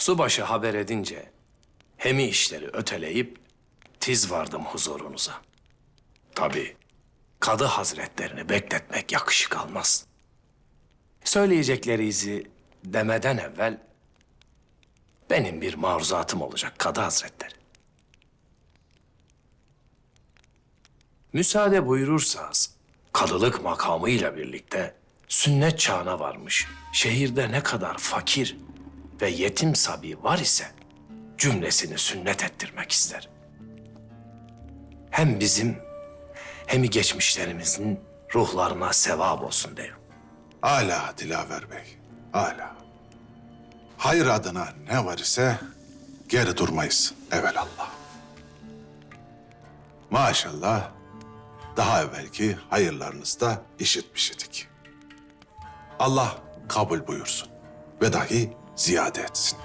Subaşı haber edince hemi işleri öteleyip tiz vardım huzurunuza. Tabii kadı hazretlerini bekletmek yakışık almaz. Söyleyeceklerinizi demeden evvel benim bir maruzatım olacak kadı hazretleri. Müsaade buyurursanız kadılık makamıyla birlikte sünnet çağına varmış şehirde ne kadar fakir ve yetim sabi var ise cümlesini sünnet ettirmek ister. Hem bizim hem geçmişlerimizin ruhlarına sevap olsun derim. Âlâ Dilaver Bey, âlâ. Hayır adına ne var ise geri durmayız evelallah. Maşallah daha evvelki hayırlarınızı da işitmiş idik. Allah kabul buyursun ve dahi ziyade etsin.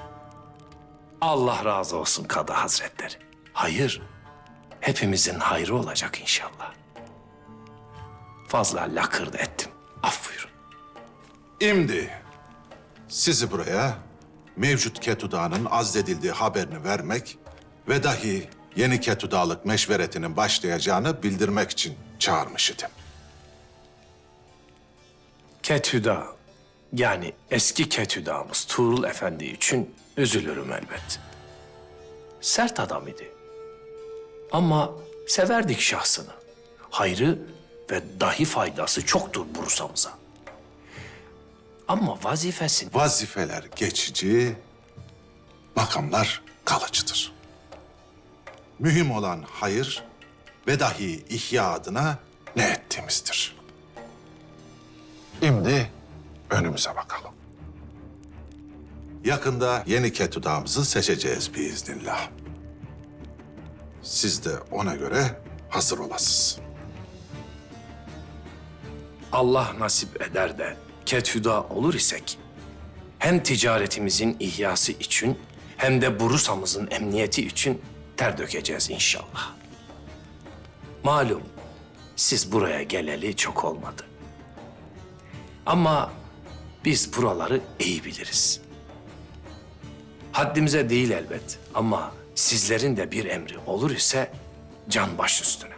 Allah razı olsun Kadı Hazretleri. Hayır, hepimizin hayrı olacak inşallah. Fazla lakırdı ettim. Af buyurun. Şimdi sizi buraya mevcut Ketuda'nın azledildiği haberini vermek ve dahi yeni Ketuda'lık meşveretinin başlayacağını bildirmek için çağırmış idim. Ketüda, yani eski Ketüda'mız Tuğrul Efendi için üzülürüm elbet. Sert adam idi. Ama severdik şahsını. Hayrı ve dahi faydası çoktur Bursa'mıza. Ama vazifesini Vazifeler geçici, makamlar kalıcıdır. Mühim olan hayır ve dahi ihya adına ne ettiğimizdir. Şimdi önümüze bakalım. Yakında yeni ketudamızı seçeceğiz biiznillah. Siz de ona göre hazır olasınız. Allah nasip eder de Ketüda olur isek hem ticaretimizin ihyası için hem de Bursa'mızın emniyeti için ter dökeceğiz inşallah. Malum siz buraya geleli çok olmadı. Ama biz buraları iyi biliriz. Haddimize değil elbet ama sizlerin de bir emri olur ise can baş üstüne.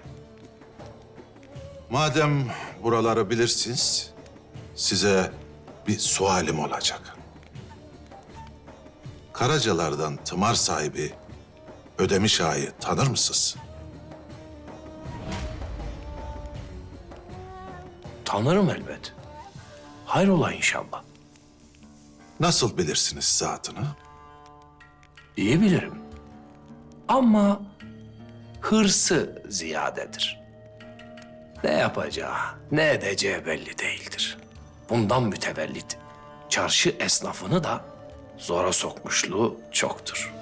Madem buraları bilirsiniz, size bir sualim olacak. Karacalardan tımar sahibi Ödemiş Ağa'yı tanır mısınız? Tanırım elbet. Hayrola inşallah. Nasıl bilirsiniz zatını? İyi bilirim. Ama hırsı ziyadedir. Ne yapacağı, ne edeceği belli değildir. Bundan mütevellit çarşı esnafını da zora sokmuşluğu çoktur.